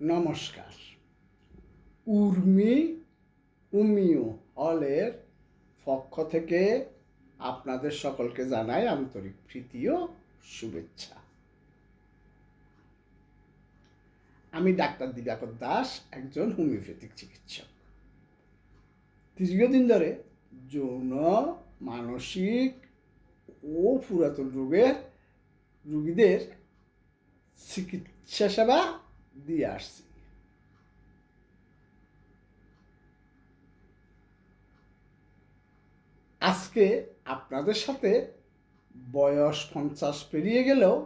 নমস্কার। উর্মি উমিও হলের পক্ষ থেকে আপনাদের সকলকে জানাই আন্তরিক প্রীতি ও শুভেচ্ছা। আমি ডাক্তার দিবাকর দাস, একজন হোমিওপ্যাথিক চিকিৎসক। দীর্ঘদিন ধরে যৌন, মানসিক ও পুরাতন রোগের রুগীদের চিকিৎসা সেবা দিয়ে আসছি। আজকে আপনাদের সাথে বয়স পঞ্চাশ পেরিয়ে গেলেও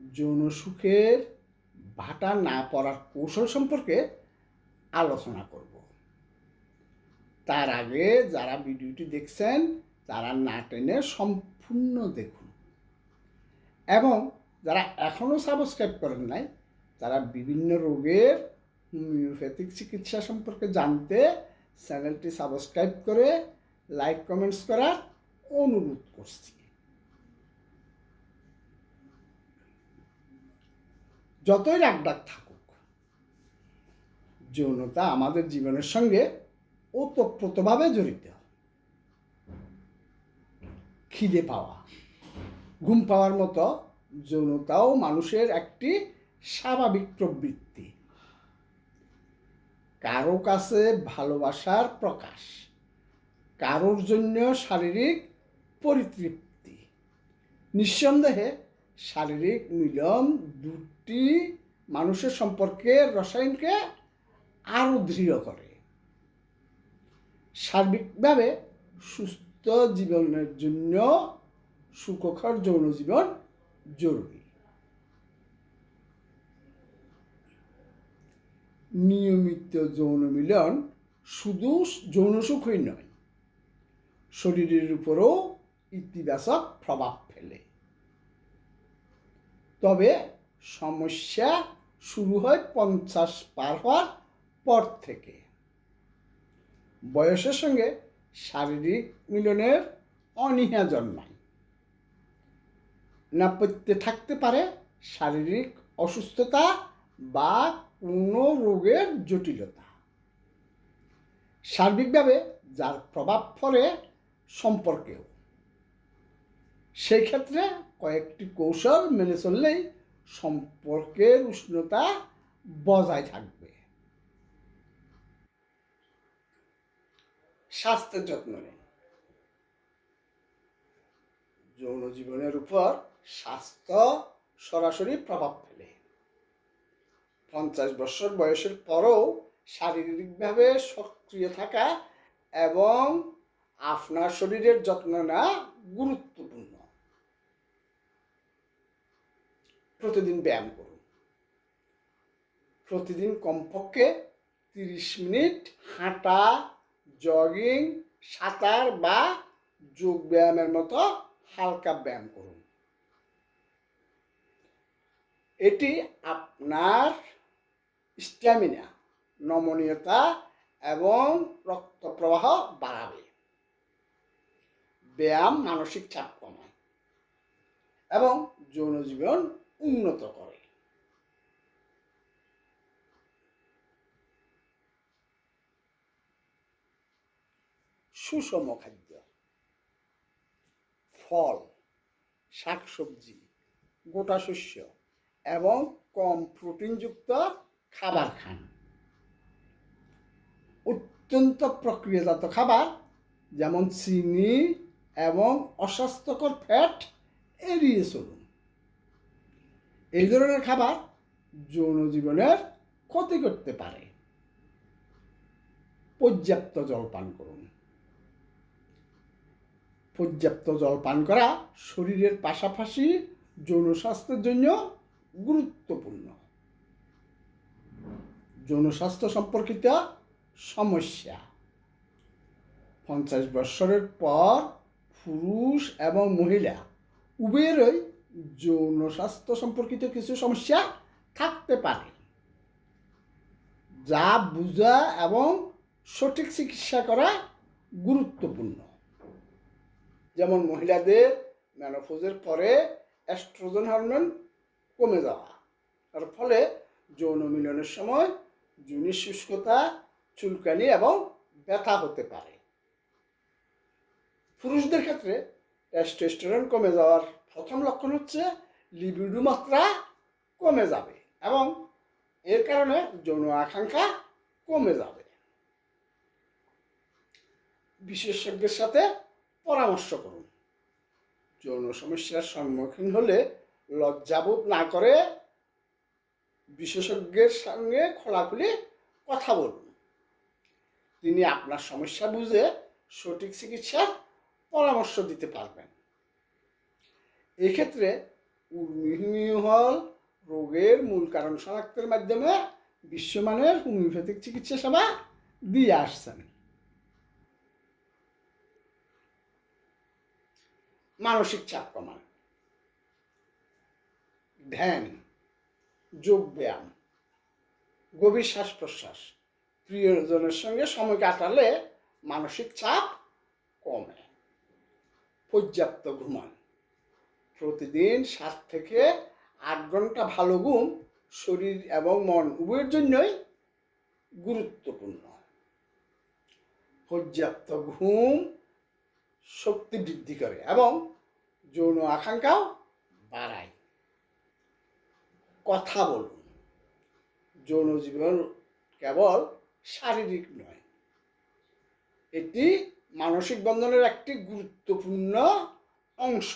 যৌন সুখের ভাটা না পড়ার কৌশল সম্পর্কে আলোচনা করব। তার আগে যারা ভিডিওটি দেখছেন, তারা না টেনে সম্পূর্ণ দেখুন। এবং যারা এখনও সাবস্ক্রাইব করেন নাই তারা বিভিন্ন রোগের হোমিওপ্যাথিক চিকিৎসা সম্পর্কে জানতে চ্যানেলটি সাবস্ক্রাইব করে লাইক কমেন্টস করার অনুরোধ করছি। যতই রাগ ডাক থাকুক, যৌনতা আমাদের জীবনের সঙ্গে ওতপ্রোতভাবে জড়িত। খিদে পাওয়া, ঘুম পাওয়ার মতো যৌনতাও মানুষের একটি স্বাভাবিক প্রবৃত্তি। কারও কাছে ভালোবাসার প্রকাশ, কারোর জন্য শারীরিক পরিতৃপ্তি। নিঃসন্দেহে, শারীরিক মিলন দুটি মানুষের সম্পর্কে রসায়নকে আরও দৃঢ় করে। সার্বিকভাবে সুস্থ জীবনের জন্য সুখকর যৌন জীবন জরুরি। নিয়মিত যৌন মিলন শুধু যৌন সুখই নয়, শরীরের উপরও ইতিবাচক প্রভাব ফেলে। তবে সমস্যা শুরু হয় পঞ্চাশ পার হওয়ার পর থেকে। বয়সের সঙ্গে শারীরিক মিলনের অনীহা জন্মায়। নাপত্যে থাকতে পারে শারীরিক অসুস্থতা বা কোনো রোগের জটিলতা। সার্বিকভাবে যার প্রভাব ফলে সম্পর্কেও। সেই ক্ষেত্রে কয়েকটি কৌশল মেনে চললেই সম্পর্কের উষ্ণতা বজায় থাকবে। স্বাস্থ্যের যত্ন নিন। যৌন জীবনের উপর স্বাস্থ্য সরাসরি প্রভাব ফেলে। পঞ্চাশ বছর বয়সের পরও শারীরিকভাবে সক্রিয় থাকা এবং আপনার শরীরের যত্ন নেওয়া গুরুত্বপূর্ণ। প্রতিদিন ব্যায়াম করুন। প্রতিদিন কমপক্ষে তিরিশ মিনিট হাঁটা, জগিং, সাঁতার বা যোগ ব্যায়ামের মতো হালকা ব্যায়াম করুন। এটি আপনার স্ট্যামিনা, নমনীয়তা এবং রক্ত প্রবাহ বাড়াবে। ব্যায়াম মানসিক চাপ কমায় এবং যৌন জীবন উন্নত করে। সুষম খাদ্য, ফল, শাকসবজি, গোটা শস্য এবং কম প্রোটিনযুক্ত খাবার খান। অত্যন্ত প্রক্রিয়াজাত খাবার, যেমন চিনি এবং অস্বাস্থ্যকর ফ্যাট এড়িয়ে চলুন। এই ধরনের খাবার যৌন জীবনের ক্ষতি করতে পারে। পর্যাপ্ত জল পান করুন। পর্যাপ্ত জল পান করা শরীরের পাশাপাশি যৌন স্বাস্থ্যের জন্য গুরুত্বপূর্ণ। যৌন স্বাস্থ্য সম্পর্কিত সমস্যা। পঞ্চাশ বৎসরের পর পুরুষ এবং মহিলা উভয়েরই যৌন স্বাস্থ্য সম্পর্কিত কিছু সমস্যা থাকতে পারে, যা বোঝা এবং সঠিক চিকিৎসা করা গুরুত্বপূর্ণ। যেমন মহিলাদের ম্যানোফোজের পরে অ্যাস্ট্রোজেন হরমোন কমে যাওয়া তার ফলে যৌন মিলনের সময় যৌনিক শুষ্কতা, চুলকানি এবং ব্যথা হতে পারে। পুরুষদের ক্ষেত্রে টেস্টোস্টেরন কমে যাওয়ার প্রথম লক্ষণ হচ্ছে লিবিডো মাত্রা কমে যাবে এবং এর কারণে যৌন আকাঙ্ক্ষা কমে যাবে। বিশেষজ্ঞের সাথে পরামর্শ করুন। যৌন সমস্যার সম্মুখীন হলে লজ্জাবোধ না করে বিশেষজ্ঞের সঙ্গে খোলাখুলি কথা বলুন। তিনি আপনার সমস্যা বুঝে সঠিক চিকিৎসার পরামর্শ দিতে পারবেন। এক্ষেত্রে উর্মিহল রোগের মূল কারণ শনাক্তের মাধ্যমে বিশ্বমানের হোমিওপ্যাথিক চিকিৎসা সেবা দিয়ে আসছেন। মানসিক চাপ কমান। ধ্যান। যোগ ব্যায়াম গভীর শ্বাস প্রশ্বাস প্রিয়জনের সঙ্গে সময় কাটালে মানসিক চাপ কমে। পর্যাপ্ত ঘুমান। প্রতিদিন সাত থেকে আট ঘণ্টা ভালো ঘুম শরীর এবং মন উভয়ের জন্যই গুরুত্বপূর্ণ। পর্যাপ্ত ঘুম শক্তি বৃদ্ধি করে এবং যৌন আকাঙ্ক্ষাও বাড়ায়। কথা বলুন। যৌন জীবন কেবল শারীরিক নয়, এটি মানসিক বন্ধনের একটি গুরুত্বপূর্ণ অংশ।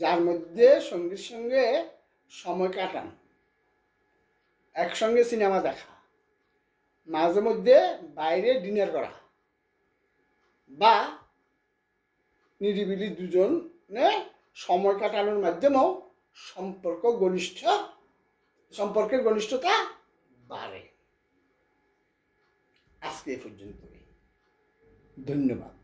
যার মধ্যে সঙ্গীর সঙ্গে সময় কাটান, একসঙ্গে সিনেমা দেখা, মাঝে মধ্যে বাইরে ডিনার করা বা নিরিবিলি দুজনে সময় কাটানোর মাধ্যমেও সম্পর্ক ঘনিষ্ঠ সম্পর্কের ঘনিষ্ঠতা বাড়ে। আজকে এ পর্যন্ত ধন্যবাদ।